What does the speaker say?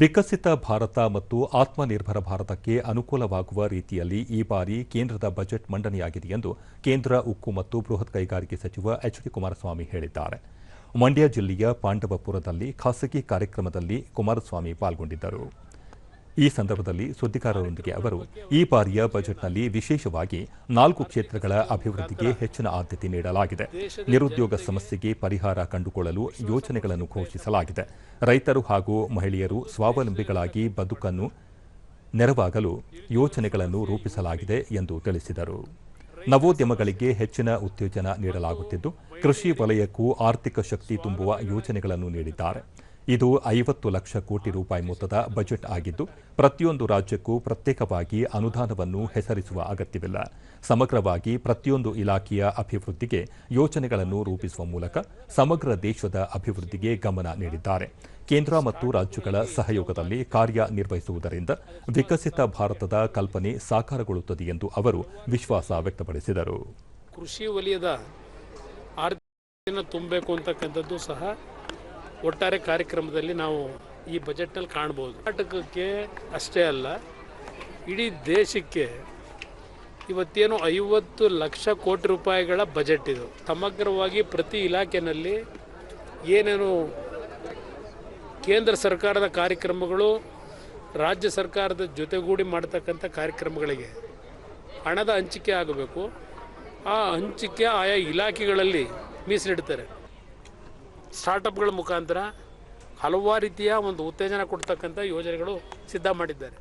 ವಿಕಸಿತ ಭಾರತ ಮತ್ತು ಆತ್ಮನಿರ್ಭರ ಭಾರತಕ್ಕೆ ಅನುಕೂಲವಾಗುವ ರೀತಿಯಲ್ಲಿ ಈ ಬಾರಿ ಕೇಂದ್ರದ ಬಜೆಟ್ ಮಂಡನೆಯಾಗಿದೆ ಎಂದು ಕೇಂದ್ರ ಉಕ್ಕು ಮತ್ತು ಬೃಹತ್ ಕೈಗಾರಿಕೆ ಸಚಿವ ಎಚ್ ಡಿ ಕುಮಾರಸ್ವಾಮಿ ಹೇಳಿದ್ದಾರೆ. ಮಂಡ್ಯ ಜಿಲ್ಲೆಯ ಪಾಂಡವಪುರದಲ್ಲಿ ಖಾಸಗಿ ಕಾರ್ಯಕ್ರಮದಲ್ಲಿ ಕುಮಾರಸ್ವಾಮಿ ಪಾಲ್ಗೊಂಡಿದ್ದರು. ಈ ಸಂದರ್ಭದಲ್ಲಿ ಸುದ್ದಿಗಾರರೊಂದಿಗೆ ಅವರು, ಈ ಬಾರಿಯ ಬಜೆಟ್ನಲ್ಲಿ ವಿಶೇಷವಾಗಿ ನಾಲ್ಕು ಕ್ಷೇತ್ರಗಳ ಅಭಿವೃದ್ಧಿಗೆ ಹೆಚ್ಚಿನ ಆದ್ಯತೆ ನೀಡಲಾಗಿದೆ. ನಿರುದ್ಯೋಗ ಸಮಸ್ಯೆಗೆ ಪರಿಹಾರ ಕಂಡುಕೊಳ್ಳಲು ಯೋಜನೆಗಳನ್ನು ಘೋಷಿಸಲಾಗಿದೆ. ರೈತರು ಹಾಗೂ ಮಹಿಳೆಯರು ಸ್ವಾವಲಂಬಿಗಳಾಗಿ ಬದುಕನ್ನು ನೆರವಾಗಲು ಯೋಜನೆಗಳನ್ನು ರೂಪಿಸಲಾಗಿದೆ ಎಂದು ತಿಳಿಸಿದರು. ನವೋದ್ಯಮಗಳಿಗೆ ಹೆಚ್ಚಿನ ಉತ್ತೇಜನ ನೀಡಲಾಗುತ್ತಿದ್ದು, ಕೃಷಿ ವಲಯಕ್ಕೂ ಆರ್ಥಿಕ ಶಕ್ತಿ ತುಂಬುವ ಯೋಜನೆಗಳನ್ನು ನೀಡಿದ್ದಾರೆ. ಇದು ಐವತ್ತು ಲಕ್ಷ ಕೋಟಿ ರೂಪಾಯಿ ಮೊತ್ತದ ಬಜೆಟ್ ಆಗಿದ್ದು, ಪ್ರತಿಯೊಂದು ರಾಜ್ಯಕ್ಕೂ ಪ್ರತ್ಯೇಕವಾಗಿ ಅನುದಾನವನ್ನು ಹೆಸರಿಸುವ ಅಗತ್ಯವಿಲ್ಲ. ಸಮಗ್ರವಾಗಿ ಪ್ರತಿಯೊಂದು ಇಲಾಖೆಯ ಅಭಿವೃದ್ಧಿಗೆ ಯೋಜನೆಗಳನ್ನು ರೂಪಿಸುವ ಮೂಲಕ ಸಮಗ್ರ ದೇಶದ ಅಭಿವೃದ್ಧಿಗೆ ಗಮನ ನೀಡಿದ್ದಾರೆ. ಕೇಂದ್ರ ಮತ್ತು ರಾಜ್ಯಗಳ ಸಹಯೋಗದಲ್ಲಿ ಕಾರ್ಯನಿರ್ವಹಿಸುವುದರಿಂದ ವಿಕಸಿತ ಭಾರತದ ಕಲ್ಪನೆ ಸಾಕಾರಗೊಳ್ಳುತ್ತದೆ ಎಂದು ಅವರು ವಿಶ್ವಾಸ ವ್ಯಕ್ತಪಡಿಸಿದರು. ಕೃಷಿ ವಲಯದ ಆರ್ಥಿಕ ತುಂಬಬೇಕು ಅಂತಕ್ಕಂಥದ್ದು ಸಹ ಒಟ್ಟಾರೆ ಕಾರ್ಯಕ್ರಮದಲ್ಲಿ ನಾವು ಈ ಬಜೆಟ್ನಲ್ಲಿ ಕಾಣ್ಬೋದು. ಕರ್ನಾಟಕಕ್ಕೆ ಅಷ್ಟೇ ಅಲ್ಲ, ಇಡೀ ದೇಶಕ್ಕೆ ಇವತ್ತೇನು ಐವತ್ತು ಲಕ್ಷ ಕೋಟಿ ರೂಪಾಯಿಗಳ ಬಜೆಟ್ ಇದು. ಸಮಗ್ರವಾಗಿ ಪ್ರತಿ ಇಲಾಖೆಯಲ್ಲಿ ಏನೇನು ಕೇಂದ್ರ ಸರ್ಕಾರದ ಕಾರ್ಯಕ್ರಮಗಳು, ರಾಜ್ಯ ಸರ್ಕಾರದ ಜೊತೆಗೂಡಿ ಮಾಡ್ತಕ್ಕಂಥ ಕಾರ್ಯಕ್ರಮಗಳಿಗೆ ಹಣದ ಹಂಚಿಕೆ ಆಗಬೇಕು. ಆ ಹಂಚಿಕೆ ಆಯಾ ಇಲಾಖೆಗಳಲ್ಲಿ ಮೀಸಲಿಡ್ತಾರೆ. ಸ್ಟಾರ್ಟಪ್ಗಳ ಮುಖಾಂತರ ಹಲವಾರು ರೀತಿಯ ಒಂದು ಉತ್ತೇಜನ ಕೊಡ್ತಕ್ಕಂಥ ಯೋಜನೆಗಳು ಸಿದ್ಧ ಮಾಡಿದ್ದಾರೆ.